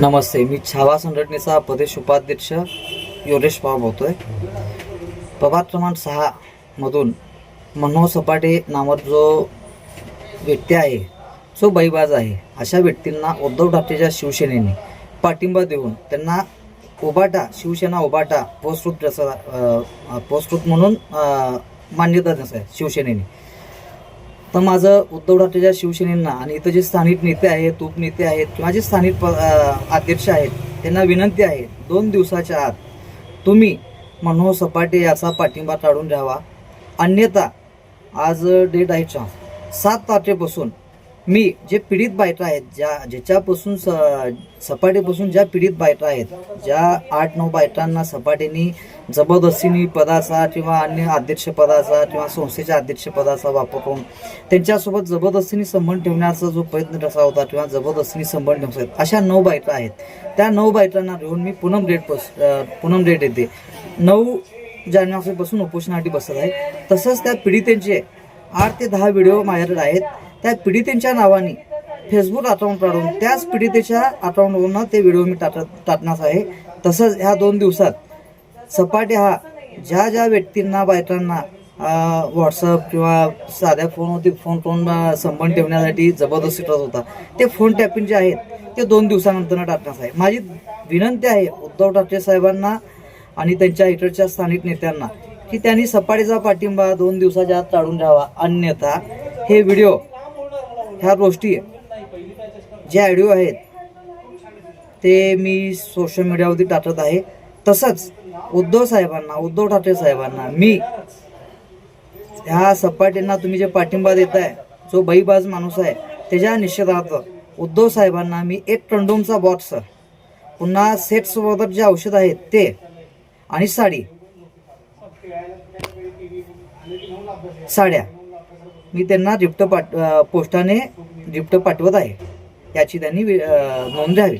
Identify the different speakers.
Speaker 1: नमस्ते मी छावा संघटनेचा प्रदेश उपाध्यक्ष योगेश पवार बोलतोय. प्रभाग क्रमांक सहा मधून मनोहर सपाटे नावात जो व्यक्ती आहे जो बैबाज आहे अशा व्यक्तींना उद्धव ठाकरेच्या शिवसेनेने पाठिंबा देऊन त्यांना उबाटा शिवसेना उबाटा पोस्टृत प्रसा पोस्टृत म्हणून मान्यता देत आहे शिवसेनेने. तर माझं उद्धव ठाकरेच्या शिवसेनेना आणि इथं जे स्थानिक नेते आहेत उपनेते आहेत किंवा जे स्थानिक प- अध्यक्ष आहेत त्यांना विनंती आहे दोन दिवसाच्या आत तुम्ही मनोहर सपाटे याचा पाठिंबा काढून घ्यावा. अन्यथा आज डेट आहे सात तारखेपासून मी जे पीडित बायका आहेत ज्या ज्याच्यापासून स सपाटीपासून ज्या पीडित बायका आहेत ज्या आठ नऊ बायकांना सपाटीने जबरदस्तीने पदाचा किंवा अन्य अध्यक्षपदाचा किंवा संस्थेच्या अध्यक्षपदाचा वापर करून त्यांच्यासोबत जबरदस्तीने संबंध ठेवण्याचा जो प्रयत्न कसा होता किंवा जबरदस्तीने संबंध ठेवतात अशा नऊ बायका आहेत. त्या नऊ बायकांना घेऊन मी पुनम डेट पस पुनम डेट येते. नऊ जानेवारीपासून उपोषणासाठी बसत आहे. तसंच त्या पीडितांचे आठ ते दहा व्हिडिओ माझ्याकडे आहेत. त्या पीडितेच्या नावाने फेसबुक अकाउंट काढून त्याच पीडितेच्या अकाउंटवरून ते व्हिडिओ मी टाकत टाकणार आहे. तसंच ह्या दोन दिवसात सपाटे हा ज्या ज्या व्यक्तींना बायकांना व्हॉट्सअप किंवा साध्या फोनवरती फोन करून संबंध ठेवण्यासाठी जबरदस्ती करत होता. ते फोन टॅपिंग जे आहेत ते दोन दिवसानंतर टाकणार आहे. माझी विनंती आहे उद्धव ठाकरे साहेबांना आणि त्यांच्या इकडच्या स्थानिक नेत्यांना की त्यांनी सपाटीचा पाठिंबा दोन दिवसाच्या आत काढून घ्यावा. अन्यथा हे व्हिडिओ ह्या गोष्टी जे ऑडिओ आहेत ते मी सोशल मीडियावरती टाकत आहे. तसंच उद्धव साहेबांना उद्धव ठाकरे साहेबांना मी ह्या सपाट्यांना तुम्ही जे पाठिंबा देताय जो बैबाज माणूस आहे त्याच्या निषेधार्थ उद्धव साहेबांना मी एक कंडोमचा बॉक्स पुन्हा सेट्सबरोबर जे औषध आहेत ते आणि साडी. साड्या. मी त्यांना गिफ्ट पाठ पोस्टाने गिफ्ट पाठवत आहे. याची त्यांनी वि- नोंद घ्यावी.